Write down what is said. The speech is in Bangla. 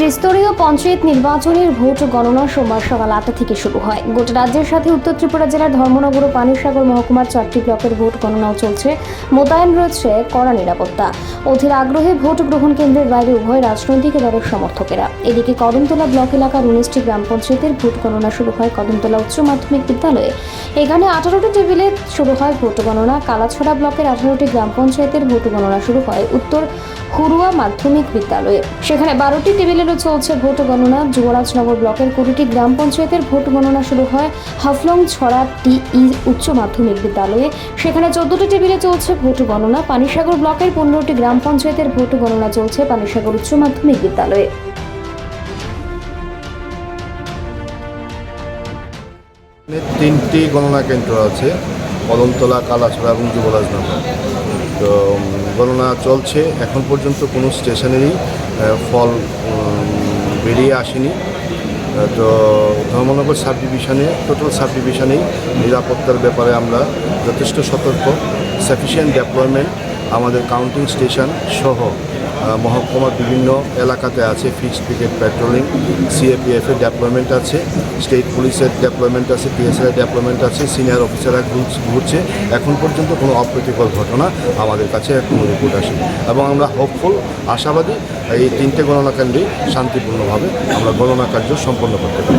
ত্রিস্তরীয় পঞ্চায়েত নির্বাচনের ভোট গণনা সোমবার সকাল আটটা থেকে শুরু হয়। গোটা রাজ্যের সাথে উত্তর ত্রিপুরা জেলার ধর্মনগর ও পানিসাগর মহকুমার চারটি ব্লকের ভোট গণনাও চলছে। মোতায়েন রয়েছে কড়া নিরাপত্তা। অধীর আগ্রহে ভোট গ্রহণ কেন্দ্রের বাইরে উভয় রাজনৈতিক দলের সমর্থকেরা। এদিকে কদমতলা ব্লক এলাকার উনিশটি গ্রাম পঞ্চায়েতের ভোট গণনা শুরু হয় কদমতলা উচ্চ মাধ্যমিক বিদ্যালয়ে। এখানে আঠারোটি টেবিলে শুরু হয় ভোট গণনা। কালাছড়া ব্লকের আঠারোটি গ্রাম পঞ্চায়েতের ভোট গণনা শুরু হয় উত্তর হুরুয়া মাধ্যমিক বিদ্যালয়ে। সেখানে বারোটি টেবিলেরও চলছে ভোট গণনা। যুবরাজনগর ব্লকের কুড়িটি গ্রাম পঞ্চায়েতের ভোট গণনা শুরু হয় হাফলং ছড়া টি ই উচ্চ মাধ্যমিক বিদ্যালয়ে। সেখানে চোদ্দটি টেবিলে চলছে ভোট গণনা। পানিসাগর ব্লকের পনেরোটি গ্রাম পঞ্চায়েতের ভোট গণনা চলছে পানিসাগর উচ্চ মাধ্যমিক বিদ্যালয়ে। তিনটি গণনা কেন্দ্র আছে, কদমতলা, কালাছড়া এবং যুবরাজনগর। তো গণনা চলছে। এখন পর্যন্ত কোনো স্টেশনেরই ফল বেরিয়ে আসেনি। তো ধর্মনগর সাব ডিভিশনে টোটাল সাব ডিভিশনেই নিরাপত্তার ব্যাপারে আমরা যথেষ্ট সতর্ক। সাফিসিয়েন্ট ডেপ্লয়মেন্ট আমাদের কাউন্টিং স্টেশন সহ। মহকুমার বিভিন্ন এলাকাতে আছে ফিক্সড পিকেট পেট্রোলিং সিএপিএফের ডেপ্লয়মেন্ট আছে স্টেট পুলিশের ডেপ্লয়মেন্ট আছে পিএসএর ডেপ্লয়মেন্ট আছে সিনিয়র অফিসাররা ঘুর- ঘুরছে। এখন পর্যন্ত কোনো অপ্রীতিকর ঘটনা আমাদের কাছে কোনো রিপোর্ট আসেনি। এবং আমরা হোপফুল আশাবাদী এই তিনটে গণনা কেন্দ্রেই শান্তিপূর্ণভাবে আমরা গণনা কার্য সম্পন্ন করতে পারি